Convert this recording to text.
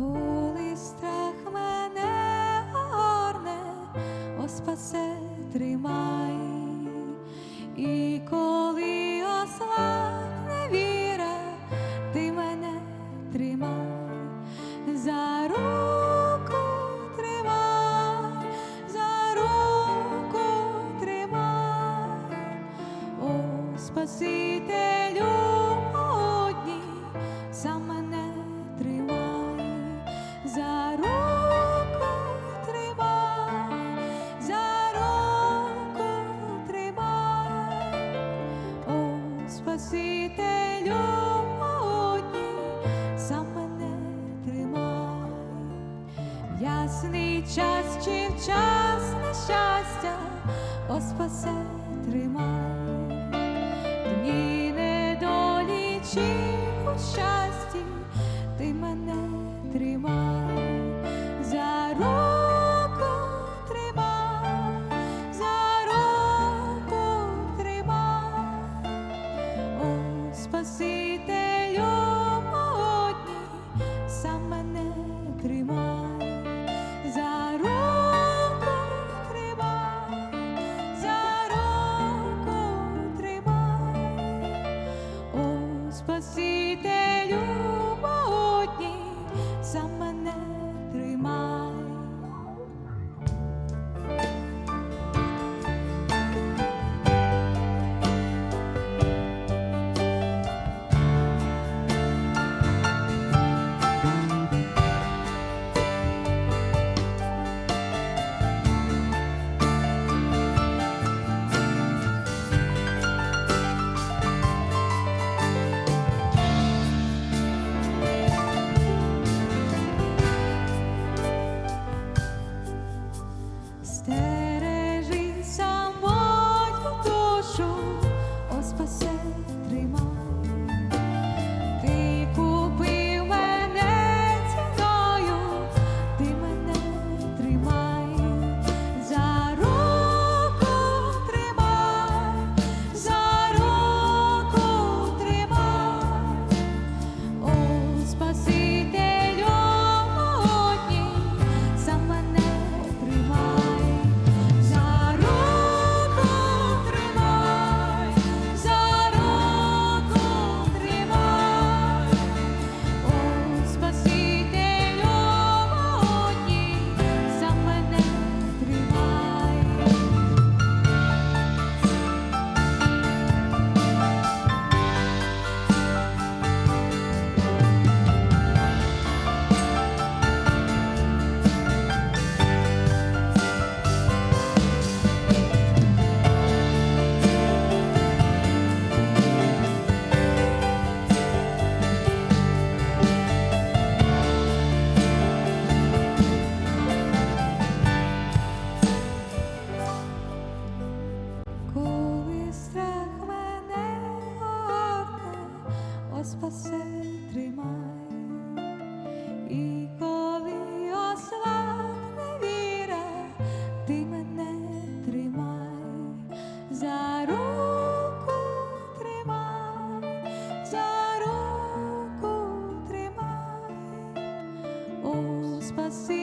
коли страх мене огорне, о спасе тримай, і коли ослабне віра, ти мене тримай, за руку тримай, за руку тримай, о Спасителю Мій час чи в час нещастя, о спасе тримай, дні недолі чи у щасті, ти мене тримай. тримай, і коли ослабне віра, ти мене тримай, за руку тримай, за руку тримай, у спаси.